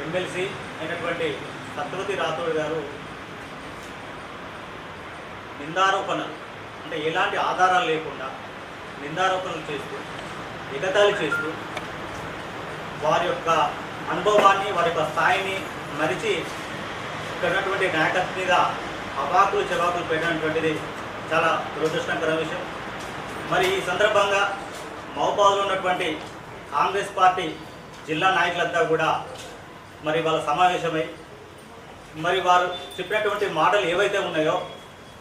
MLC అయినటువంటి సత్యవతి రాథోడ్ గారు నిందారోపణలు అంటే ఎలాంటి ఆధారాలు లేకుండా నిందారోపణలు చేస్తూ ఎగతాళి చేస్తూ వారి యొక్క అనుభవాన్ని వారి యొక్క స్థాయిని మరిచి ఇక్కడ ఉన్నటువంటి నాయకత్వం మీద అవాకులు చవాకులు పెట్టినటువంటిది చాలా దురదృష్టకర విషయం. మరి ఈ సందర్భంగా మహబాద్లో ఉన్నటువంటి కాంగ్రెస్ పార్టీ జిల్లా నాయకులంతా కూడా మరి వాళ్ళ సమావేశమై మరి వారు చెప్పినటువంటి మాటలు ఏవైతే ఉన్నాయో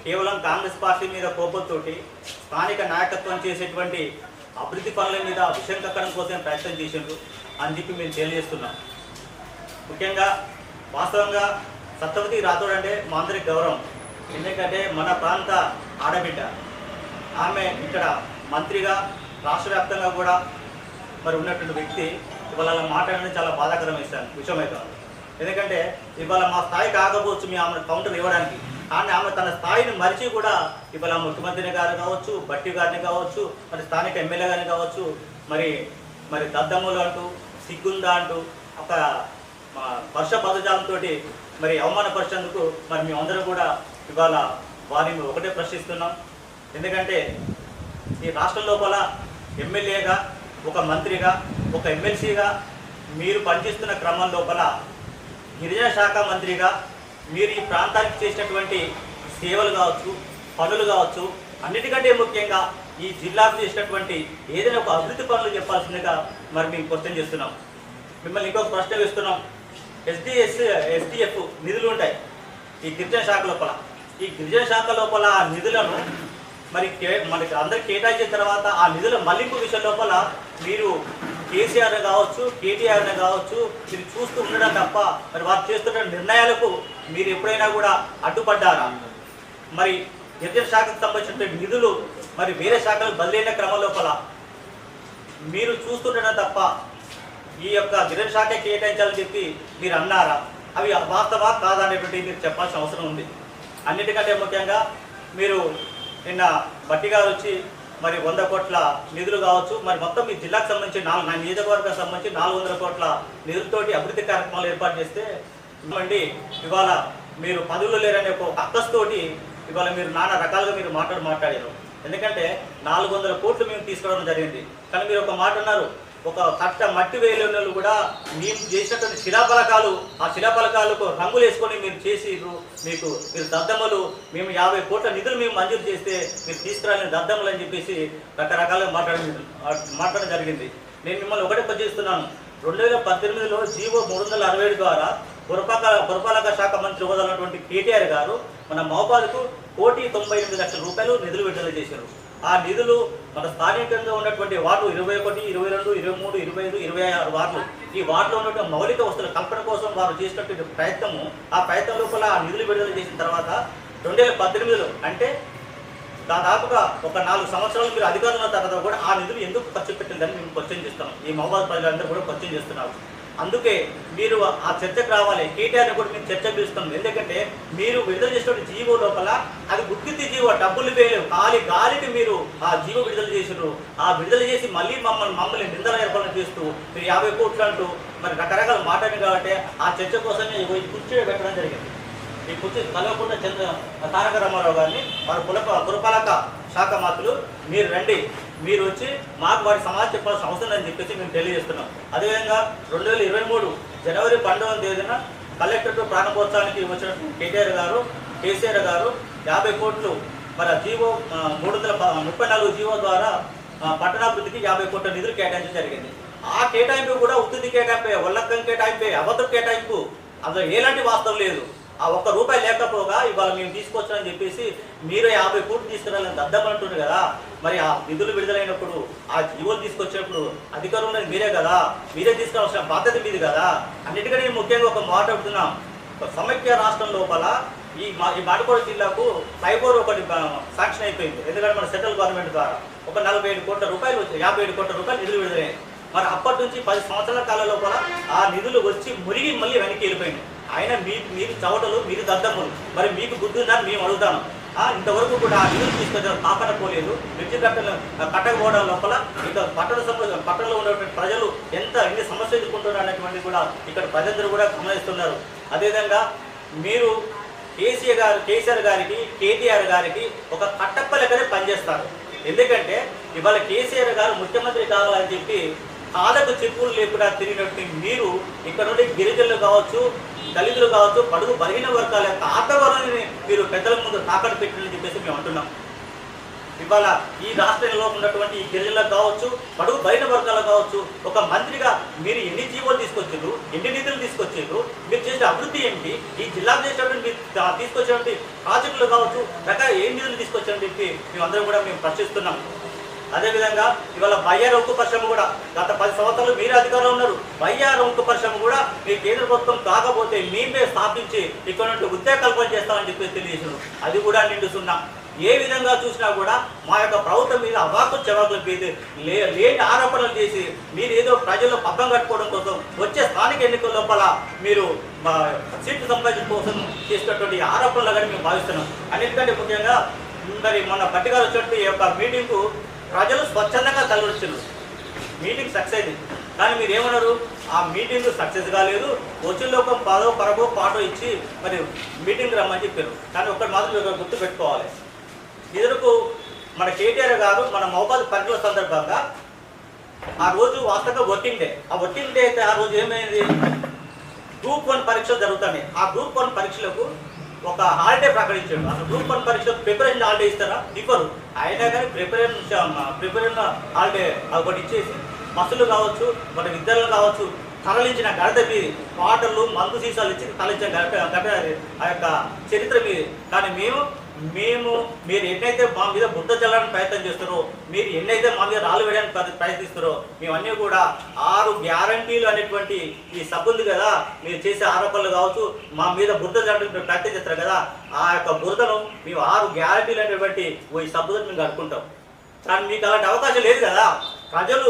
కేవలం కాంగ్రెస్ పార్టీ మీద కోపంతోటి స్థానిక నాయకత్వం చేసేటువంటి అభివృద్ధి పనుల మీద విషయం కక్కడం కోసం ప్రయత్నం చేసిండ్రు అని చెప్పి మేము తెలియజేస్తున్నాం. ముఖ్యంగా వాస్తవంగా సత్యవతి రాథోడ్ అంటే మా అందరికి గౌరవం. ఎందుకంటే మన ప్రాంత ఆడబిడ్డ. ఆమె ఇక్కడ మంత్రిగా రాష్ట్ర వ్యాప్తంగా కూడా మరి ఉన్నటువంటి వ్యక్తి. ఇవాళ అలా మాట్లాడడం చాలా బాధాకరం ఇస్తాను విషయమవుతుంది ఎందుకంటే ఇవాళ మా స్థాయి కాకపోవచ్చు మీ ఆమె కౌంటర్ ఇవ్వడానికి. కానీ ఆమె తన స్థాయిని మరిచి కూడా ఇవాళ ముఖ్యమంత్రిని గారు కావచ్చు బట్టి గారిని కావచ్చు మరి స్థానిక ఎమ్మెల్యే గారిని కావచ్చు మరి మరి దద్దమ్ములు అంటూ సిగ్గుందా అంటూ ఒక వర్ష పదజాలంతో మరి అవమానపరిచేందుకు మరి మేమందరం కూడా ఇవాళ వారిని ఒకటే ప్రశ్నిస్తున్నాం. ఎందుకంటే ఈ రాష్ట్రం లోపల ఎమ్మెల్యేగా ఒక మంత్రిగా ఒక ఎమ్మెల్సీగా మీరు పనిచేస్తున్న క్రమం లోపల గిరిజన శాఖ మంత్రిగా మీరు ఈ ప్రాంతానికి చేసినటువంటి సేవలు కావచ్చు పనులు కావచ్చు అన్నిటికంటే ముఖ్యంగా ఈ జిల్లాకు చేసినటువంటి ఏదైనా ఒక అభివృద్ధి పనులు చెప్పాల్సిందిగా మరి మేము క్వశ్చన్ చేస్తున్నాం. మిమ్మల్ని ఇంకొక ప్రశ్న వేస్తున్నాం. ఎస్డిఎస్ ఎస్డిఎఫ్ నిధులు ఉంటాయి ఈ గిరిజన శాఖ లోపల. ఈ గిరిజన శాఖ లోపల ఆ నిధులను మరి కే- మనకి అందరికి కేటాయించిన తర్వాత ఆ నిధుల మళ్ళింపు విషయం లోపల మీరు కేసీఆర్ కావచ్చు కేటీఆర్ కావచ్చు మీరు చూస్తూ ఉండడం తప్ప మరి వారు చేస్తున్న నిర్ణయాలకు మీరు ఎప్పుడైనా కూడా అడ్డుపడ్డారా? మరి గిరిజన శాఖకు సంబంధించిన నిధులు మరి వేరే శాఖలు బదిలైన క్రమం లోపల మీరు చూస్తుండడం తప్ప ఈ యొక్క గిరిజన శాఖ కేటాయించాలని చెప్పి మీరు అన్నారా? అవి వాస్తవా కాదనేటువంటి మీరు చెప్పాల్సిన అవసరం ఉంది. అన్నిటికంటే ముఖ్యంగా మీరు నిన్న బట్టి గారు వచ్చి మరి వంద కోట్ల నిధులు కావచ్చు. మరి మొత్తం మీ జిల్లాకు సంబంధించి నాలుగు నా నియోజకవర్గానికి సంబంధించి నాలుగు వందల కోట్ల నిధులతోటి అభివృద్ధి కార్యక్రమాలు ఏర్పాటు చేస్తే ఇవ్వండి ఇవాళ మీరు పదవులు లేరనే ఒక అక్కస్తోటి ఇవాళ మీరు నానా రకాలుగా మీరు మాట్లాడు మాట్లాడారు. ఎందుకంటే నాలుగు వందల కోట్లు మేము తీసుకోవడం జరిగింది. కానీ మీరు ఒక మాట అన్నారు. ఒక కట్ట మట్టి వేలు కూడా మేము చేసినటువంటి శిలాఫలకాలు ఆ శిలాఫలకాలకు రంగులు వేసుకొని మీరు చేసి మీకు మీరు దద్దమ్మలు మేము యాభై కోట్ల నిధులు మేము మంజూరు చేస్తే మీరు తీసుకురాలని దద్దమ్మలు అని చెప్పేసి రకరకాలుగా మాట్లాడడం మాట్లాడడం జరిగింది. నేను మిమ్మల్ని ఒకటే పనిచేస్తున్నాను రెండు వేల పద్దెనిమిదిలో జీవో మూడు వందల అరవై ఏడు ద్వారా పురపాలక పురపాలక శాఖ మంత్రి హోదాలన్నటువంటి కేటీఆర్ గారు మన మోపాలకు కోటి తొంభై ఎనిమిది లక్షల రూపాయలు నిధులు విడుదల చేశారు. ఆ నిధులు మన స్థానికంగా ఉన్నటువంటి వార్డు ఇరవై ఒకటి ఇరవై రెండు ఇరవై మూడు ఇరవై ఐదు ఇరవై ఆరు వార్డులు. ఈ వార్డులో ఉన్నటువంటి మౌలిక వస్తువుల కల్పన కోసం వారు చేసినటువంటి ప్రయత్నము ఆ ప్రయత్నం లోపల ఆ నిధులు విడుదల చేసిన తర్వాత రెండు వేల పద్దెనిమిదిలో అంటే దాదాపుగా ఒక నాలుగు సంవత్సరాలు మీరు అధికారంలో ఉన్న తర్వాత కూడా ఆ నిధులు ఎందుకు ఖర్చు పెట్టిందని మేము క్వశ్చన్ చేస్తున్నాం ఈ మహబాద్ ప్రజలందరూ కూడా క్వశ్చన్ చేస్తున్నారు అందుకే మీరు ఆ చర్చకు రావాలి. కేటీఆర్ని కూడా మేము చర్చ పిలుస్తున్నాం. ఎందుకంటే మీరు విడుదల చేసిన జీవో లోపల అది గుర్తించి జీవో డబ్బులు వేయలేవు. గాలి గాలికి మీరు ఆ జీవో విడుదల చేసినారు ఆ విడుదల చేసి మళ్ళీ మమ్మల్ని మమ్మల్ని నిందల ఏర్పాటు చేస్తూ మీరు యాభై కోట్లు అంటూ మరి రకరకాల మాట్లాడింది కాబట్టి ఆ చర్చ కోసమే ఈ కుర్చీ పెట్టడం జరిగింది. ఈ కుర్చీ కలవకుండా చంద్ర తారక రామారావు గారిని వారి కులప గురపాలక శాఖ మాతులు మీరు రండి. మీరు వచ్చి మాకు వారి సమాధానం చెప్పాల్సిన అవసరం అని చెప్పేసి మేము తెలియజేస్తున్నాం. అదేవిధంగా రెండు వేల ఇరవై మూడు జనవరి పంతొమ్మిది తేదీన కలెక్టర్ ప్రాణపోత్సవానికి వచ్చినటువంటి కేటీఆర్ గారు కేసీఆర్ గారు యాభై కోట్లు మరి జీవో మూడు వందల ముప్పై నాలుగు జీవో ద్వారా పట్టణాభివృద్ధికి యాభై కోట్ల నిధులు కేటాయించడం జరిగింది. ఆ కేటాయింపు కూడా ఉత్తుది కేటాయింపే ఒల్లక్కం కేటాయింపే అబద్ధం కేటాయింపు అందులో ఎలాంటి వాస్తవం లేదు. ఆ ఒక్క రూపాయి లేకపోగా ఇవాళ మేము తీసుకొచ్చామని చెప్పేసి మీరు యాభై కోట్లు తీసుకురాలని దద్దమంటున్నారు కదా. మరి ఆ నిధులు విడుదలైనప్పుడు ఆ జీవోలు తీసుకొచ్చినప్పుడు అధికారం ఉన్నది మీరే కదా. మీరే తీసుకోవాల్సిన బాధ్యత మీది కదా. అన్నిటికంటే నేను ముఖ్యంగా ఒక మాట అడుగుతున్నాం. సమైక్య రాష్ట్రం లోపల ఈ మా ఈ మాటకోడ జిల్లాకు సైబోర్ ఒకటి శాంక్షన్ అయిపోయింది. ఎందుకంటే మన సెంట్రల్ గవర్నమెంట్ ద్వారా ఒక నలభై ఏడు కోట్ల రూపాయలు వచ్చాయి యాభై ఏడు కోట్ల రూపాయలు నిధులు విడుదలయ్యాయి. మరి అప్పటి నుంచి పది సంవత్సరాల కాలం లోపల ఆ నిధులు వచ్చి మురిగి మళ్ళీ వెనక్కి వెళ్ళిపోయింది ఆయన మీ మీరు చవటలు మీరు దద్దమ్మలు. మరి మీకు బుద్ధి ఉందని మేము అడుగుతాను ఇంతవరకు కూడా ఆ నిధులు తీసుకొచ్చిన తాపన పోలేదు బ్రిడ్జి కట్టలు కట్టకపోవడం లోపల ఇక పట్టణ సమస్య పట్టణంలో ఉన్నటువంటి ప్రజలు ఎంత ఎన్ని సమస్యలు ఎదుర్కొంటున్నారు అనేటువంటి కూడా ఇక్కడ ప్రజలందరూ కూడా గమనిస్తున్నారు. అదేవిధంగా మీరు కేసీఆర్ గారు కేసీఆర్ గారికి కేటీఆర్ గారికి ఒక కట్టప్ప లెక్కనే పనిచేస్తారు. ఎందుకంటే ఇవాళ కేసీఆర్ గారు ముఖ్యమంత్రి కావాలని చెప్పి కాళ్ళకు చెప్పులు లేకుండా తిరిగినట్టు మీరు ఇక్కడ నుండి గిరిజనులు కావచ్చు దళితులు కావచ్చు పడుగు బలహీన వర్గాల యొక్క ఆత్మవరాన్ని మీరు పెద్దల ముందు తాకట్టు పెట్టినని చెప్పేసి మేము అంటున్నాం. ఇవాళ ఈ రాష్ట్రంలో ఉన్నటువంటి ఈ గిరిజనులకు కావచ్చు పడుగు బలైన వర్గాలకు కావచ్చు ఒక మంత్రిగా మీరు ఎన్ని జీవోలు తీసుకొచ్చారు ఎన్ని నిధులు తీసుకొచ్చారు మీరు చేసిన అభివృద్ధి ఏంటి ఈ జిల్లాకు చేసినటువంటి మీరు తీసుకొచ్చినటువంటి ప్రాజెక్టులు కావచ్చు రకాల ఏ నిధులు తీసుకొచ్చారని చెప్పి మేమందరం కూడా మేము ప్రశ్నిస్తున్నాం. అదేవిధంగా ఇవాళ బయ్యార ఉక్కు పరిశ్రమ కూడా గత పది సంవత్సరాలు మీరు అధికారంలో ఉన్నారు. బయ్యార ఉక్కు పరిశ్రమ కూడా మీ కేంద్ర ప్రభుత్వం కాకపోతే మేమే స్థాపించి ఇక్కడ నుండి ఉద్యోగ కల్పన చేస్తామని చెప్పి తెలియజేసారు అది కూడా నిండు సున్నా. ఏ విధంగా చూసినా కూడా మా యొక్క ప్రభుత్వం మీద అవాకు చెవాకులు మీద లే లేని ఆరోపణలు చేసి మీరు ఏదో ప్రజల్లో పబ్బం కట్టుకోవడం కోసం వచ్చే స్థానిక ఎన్నికల లోపల మీరు మా సీట్లు సంపాదించడం కోసం చేసినటువంటి ఆరోపణలు కానీ మేము భావిస్తున్నాం. అన్నిటికంటే ముఖ్యంగా మరి మొన్న పట్టికారు వచ్చినట్టు ఈ యొక్క మీటింగ్కు ప్రజలు స్వచ్ఛందంగా తలవచ్చారు మీటింగ్ సక్సెస్ అయింది కానీ మీరు ఏమన్నారు ఆ మీటింగ్ సక్సెస్ కాలేదు. వచ్చిన లోకం పదో పరగో పాటో ఇచ్చి మరి మీటింగ్ రమ్మని చెప్పారు. కానీ ఒక్కటి మాత్రం మీరు గుర్తు పెట్టుకోవాలి. ఇదివరకు మన కేటీఆర్ గారు మన మౌబాద్ పరీక్షల సందర్భంగా ఆ రోజు వాస్తవంగా వర్కింగ్ డే ఆ వర్కింగ్ డే అయితే ఆ రోజు ఏమైంది? గ్రూప్ వన్ పరీక్షలు జరుగుతున్నాయి. ఆ గ్రూప్ వన్ పరీక్షలకు ఒక హాలిడే ప్రకటించాడు. అసలు గ్రూప్ వన్ పరీక్ష ప్రిపరేషన్ హాలిడే ఇస్తారా? ఇవ్వరు. అయినా కానీ ప్రిపరేషన్ ప్రిపరేషన్ హాలిడే ఒకటి ఇచ్చేసి బస్సులు కావచ్చు మన విద్యార్థులు కావచ్చు తరలించిన గడత మీది పాటలు మందు సీసాలు ఇచ్చి తరలించిన గడప గడప ఆ యొక్క చరిత్ర మీది. కానీ మేము మేము మీరు ఎన్నైతే మా మీద బుద్ధ చల్లడానికి ప్రయత్నం చేస్తారో మీరు ఎన్నైతే మా మీద రాళ్ళు వేయడానికి ప్రయత్నిస్తారో మేమన్నీ కూడా ఆరు గ్యారంటీలు అనేటువంటి ఈ సబ్బు ఉంది కదా మీరు చేసే ఆరోపణలు కావచ్చు మా మీద బుద్ధ చల్లడానికి ప్రయత్నం చేస్తారు కదా ఆ యొక్క బురదను మేము ఆరు గ్యారంటీలు అనేటువంటి ఈ సబ్బుతో మేము కట్టుకుంటాం. కానీ మీకు అలాంటి అవకాశం లేదు కదా. ప్రజలు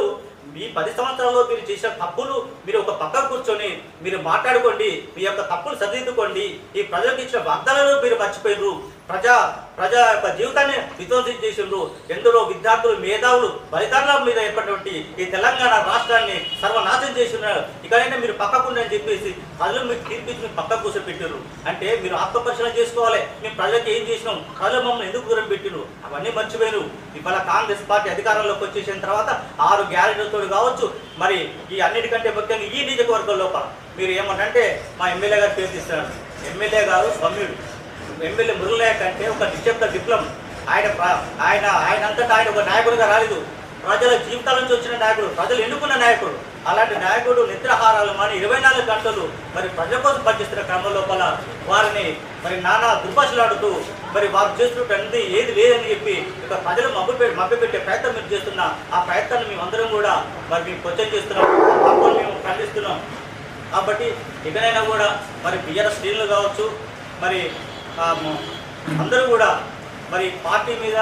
మీ పది సంవత్సరాల్లో మీరు చేసిన తప్పులు మీరు ఒక పక్క కూర్చొని మీరు మాట్లాడుకోండి మీ యొక్క తప్పులు సరిదిద్దుకోండి ఈ ప్రజలకు ఇచ్చిన వాగ్దానాలు మీరు మర్చిపోయారు ప్రజా ప్రజా యొక్క జీవితాన్ని విధ్వంసం చేసిండ్రు ఎందరో విద్యార్థులు మేధావులు బలిదారుల మీద ఏర్పడినటువంటి ఈ తెలంగాణ రాష్ట్రాన్ని సర్వనాశం చేసినారు. ఇకనైనా మీరు పక్కకుండా అని చెప్పేసి ప్రజలు మీకు తీర్పించి మీరు పక్క కూర్చోబెట్టారు అంటే మీరు ఆత్మపరిశీలన చేసుకోవాలి. మేము ప్రజలకు ఏం చేసినాం? ప్రజలు మమ్మల్ని ఎందుకు దూరం పెట్టిరు అవన్నీ మర్చిపోయారు ఇవాళ కాంగ్రెస్ పార్టీ అధికారంలోకి వచ్చేసిన తర్వాత ఆరు గ్యారెంటీలతో కావచ్చు మరి ఈ అన్నిటికంటే ముఖ్యంగా ఈ నియోజకవర్గం లోపల మీరు ఏమంటే మా ఎమ్మెల్యే గారు పేరు తీస్తున్నారు ఎమ్మెల్యే గారు సమ్యుడు ఎమ్మెల్యే మురళయ్య అంటే ఒక నిశ్శబ్ద విప్లవం. ఆయన ఆయన ఆయన అంతటా ఆయన ఒక నాయకుడిగా రాలేదు. ప్రజల జీవితాల నుంచి వచ్చిన నాయకుడు ప్రజలు ఎన్నుకున్న నాయకుడు. అలాంటి నాయకుడు నిద్రహారాలు మాని ఇరవై నాలుగు గంటలు మరి ప్రజల కోసం పనిచేస్తున్న క్రమం లోపల వారిని మరి నానా దుర్భాషలాడుతూ మరి వారు చేస్తున్నటువంటి ఏది లేదని చెప్పి ఇక ప్రజలు మబ్బు మభ్యపెట్టే ప్రయత్నం మీరు చేస్తున్న ఆ ప్రయత్నాన్ని మేము అందరం కూడా మరి మేము క్వశ్చన్ చేస్తున్నాం. ఆ మేము ఖండిస్తున్నాం. కాబట్టి ఇకనైనా కూడా మరి బియ్యర శ్రేణులు కావచ్చు మరి అందరూ కూడా మరి పార్టీ మీద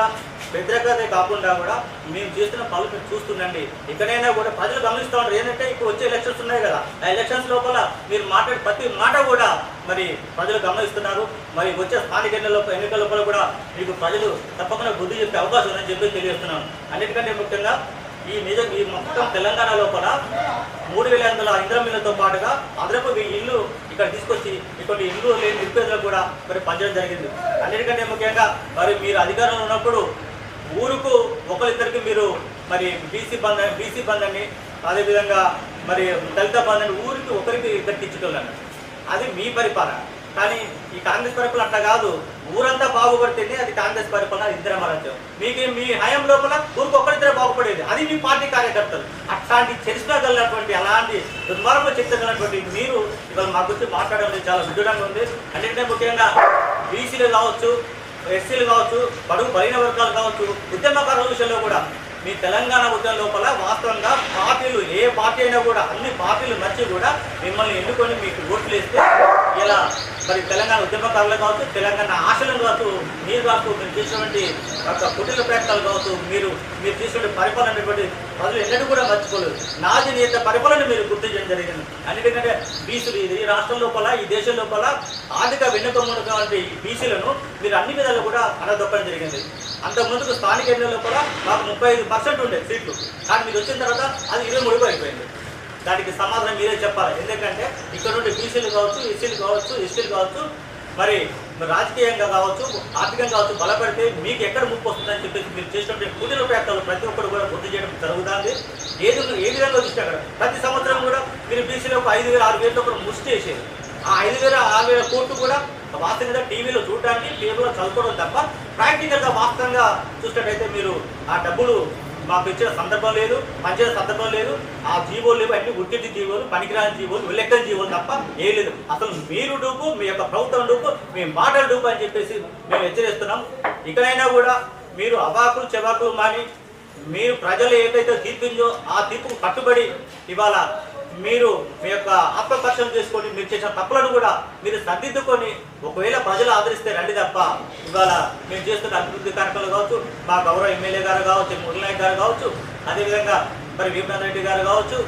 వ్యతిరేకత కాకుండా కూడా మేము చేస్తున్న పనులు మీరు చూస్తుండండి. ఎక్కడైనా కూడా ప్రజలు గమనిస్తూ ఉంటారు ఏంటంటే ఇప్పుడు వచ్చే ఎలక్షన్స్ ఉన్నాయి కదా. ఆ ఎలక్షన్స్ లోపల మీరు మాట్లాడే ప్రతి మాట కూడా మరి ప్రజలు గమనిస్తున్నారు. మరి వచ్చే స్థానిక ఎన్నికల ఎన్నికల లోపల కూడా మీకు ప్రజలు తప్పకుండా బుద్ధి చెప్పే అవకాశం ఉందని చెప్పి తెలియజేస్తున్నాను. అన్నిటికంటే ముఖ్యంగా ఈ నిజ ఈ మొత్తం తెలంగాణలో కూడా మూడు వేల వందల ఇంద్రమిల్లతో పాటుగా అదనపు ఇల్లు ఇక్కడ తీసుకొచ్చి ఇక్కడ ఇల్లు లేని నిరుపేదలకు కూడా మరి పంచడం జరిగింది. అన్నిటికంటే ముఖ్యంగా మరి మీరు అధికారంలో ఉన్నప్పుడు ఊరుకు ఒకరిద్దరికి మీరు మరి బీసీ బంధ బీసీ బంధాన్ని అదేవిధంగా మరి దళిత బంధాన్ని ఊరికి ఒకరికి ఇద్దరికి ఇచ్చేటోళ్ళని అది మీ పరిపాలన. కానీ ఈ కాంగ్రెస్ పరిపాలన అట్లా కాదు. ఊరంతా బాగుపడుతుంది అది కాంగ్రెస్ పరిపాలన ఇద్దరం రాజ్యం మీకు మీ హయం లోపల ఊరికి బాగుపడేది. అది మీ పార్టీ కార్యకర్తలు. అట్లాంటి చరిత్రగలటువంటి అలాంటి దుర్మార్గం చరిత్రగలటువంటి మీరు ఇవాళ మా గురించి మాట్లాడడం చాలా విడ్డూరంగా ఉంది. అన్నింటినీ ముఖ్యంగా బీసీలు కావచ్చు ఎస్సీలు కావచ్చు బడుగు బలిన వర్గాలు కావచ్చు ఉద్యమకారుల విషయంలో కూడా మీ తెలంగాణ ఉద్యమం లోపల వాస్తవంగా పార్టీలు ఏ పార్టీ అయినా కూడా అన్ని పార్టీలు మర్చి కూడా మిమ్మల్ని ఎన్నుకొని మీకు ఓట్లు వేస్తే ఇలా మరి తెలంగాణ ఉద్యమకారులు కావచ్చు తెలంగాణ ఆశలను కావచ్చు మీరు కావచ్చు మీరు చేసినటువంటి ఒక కుటీల ప్రయత్నాలు కావచ్చు మీరు మీరు చేసినటువంటి పరిపాలన ప్రజలు ఎన్నడూ కూడా మర్చిపోలేదు. నాది నేత పరిపాలన మీరు గుర్తించడం జరిగింది. అన్నిటికంటే బీసీలు ఇది ఈ రాష్ట్రం లోపల ఈ దేశం లోపల ఆర్థిక వెనుకమున్నటువంటి బీసీలను మీరు అన్ని విధాలు కూడా అనదొక్కడం జరిగింది. అంత ముందుకు స్థానిక ఎన్నికల లోపల మాకు ముప్పై ఐదు పర్సెంట్ ఉండే సీట్లు. కానీ మీరు వచ్చిన తర్వాత అది ఇరవై మూడుగా అయిపోయింది. దానికి సమాధానం మీరే చెప్పాలి. ఎందుకంటే ఇక్కడ నుండి బీసీలు కావచ్చు ఎస్సీలు కావచ్చు ఎస్టీలు కావచ్చు మరి రాజకీయంగా కావచ్చు ఆర్థికంగా కావచ్చు బలపడితే మీకు ఎక్కడ ముప్పు వస్తుందని చెప్పేసి మీరు చేసినటువంటి కూలీల ప్రయత్నాలు ప్రతి ఒక్కరు కూడా గుర్తు చేయడం జరుగుతుంది. ఏది ఏ విధంగా చూస్తే అక్కడ ప్రతి సంవత్సరం కూడా మీరు బీసీలో ఒక ఐదు వేల ఆరు వేలతో కూడా ముష్టి చేసేది. ఆ ఐదు వేల ఆరు వేల కోట్లు కూడా వాస్తవంగా టీవీలో చూడడానికి పేపర్లో చదువుకోవడం తప్ప ప్రాక్టికల్గా వాస్తవంగా చూసినట్టయితే మీరు ఆ డబ్బులు మాకు ఇచ్చిన సందర్భం లేదు పనిచేసే సందర్భం లేదు. ఆ జీవోలు లేవు అన్ని ఉట్టిటి జీవోలు పనికిరాని జీవోలు ఉల్లెక్కని జీవోలు తప్ప ఏ లేదు. అసలు మీరు డూపు మీ యొక్క ప్రభుత్వం డూపు మీ మాటల డూపు అని చెప్పేసి మేము హెచ్చరిస్తున్నాం. ఇకనైనా కూడా మీరు అవాకులు చెవాకులు మాని మీరు ప్రజలు ఏదైతే తీర్పిందో ఆ తీర్పుకు కట్టుబడి ఇవాళ మీరు మీ యొక్క ఆత్మపక్షం చేసుకొని మీరు చేసిన తప్పులను కూడా మీరు సర్దిద్దుకొని ఒకవేళ ప్రజలు ఆదరిస్తే రండి తప్ప ఇవాళ మేము చేస్తున్న అభివృద్ధి కార్యక్రమాలు కావచ్చు మా గౌరవ ఎమ్మెల్యే గారు కావచ్చు మురళనాయక్ గారు కావచ్చు అదేవిధంగా మరి వీరనాథ్ రెడ్డి గారు కావచ్చు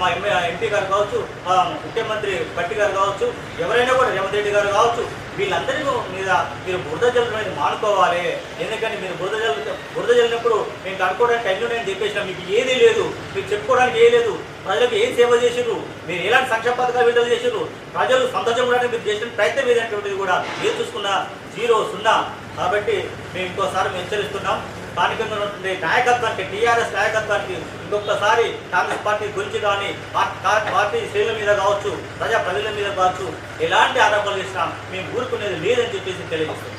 మా ఎంపీ గారు కావచ్చు మా ముఖ్యమంత్రి భట్టి గారు కావచ్చు ఎవరైనా కూడా రేవంత్ రెడ్డి గారు కావచ్చు వీళ్ళందరి మీద మీరు బురద జల్లడం అనేది మానుకోవాలి. ఎందుకంటే మీరు బురద జల్లు బురద జల్లినప్పుడు మేము కడుక్కోవడానికి అన్ని నేను చెప్పేసిన మీకు ఏదీ లేదు మీరు చెప్పుకోవడానికి ఏ లేదు. ప్రజలకు ఏం సేవ చేసిండ్రు మీరు ఎలాంటి సంక్షేమ పథకాలు విడుదల చేసిండ్రు ప్రజలు సంతోషపడడానికి మీరు చేసిన ప్రయత్నం ఏదైనటువంటిది కూడా ఏం చూసుకున్నా జీరో సున్నా. కాబట్టి మేము ఇంకోసారి మేము హెచ్చరిస్తున్నాం. స్థానికంగా ఉన్నటువంటి నాయకత్వానికి టీఆర్ఎస్ నాయకత్వానికి ఇంకొకసారి కాంగ్రెస్ పార్టీ గురించి కానీ పార్టీ శ్రేణుల మీద కావచ్చు ప్రజా ప్రజల మీద కావచ్చు ఎలాంటి ఆరోపణలు చేసినా మేము ఊరుకునేది లేదని చెప్పేసి తెలియజేస్తున్నాం.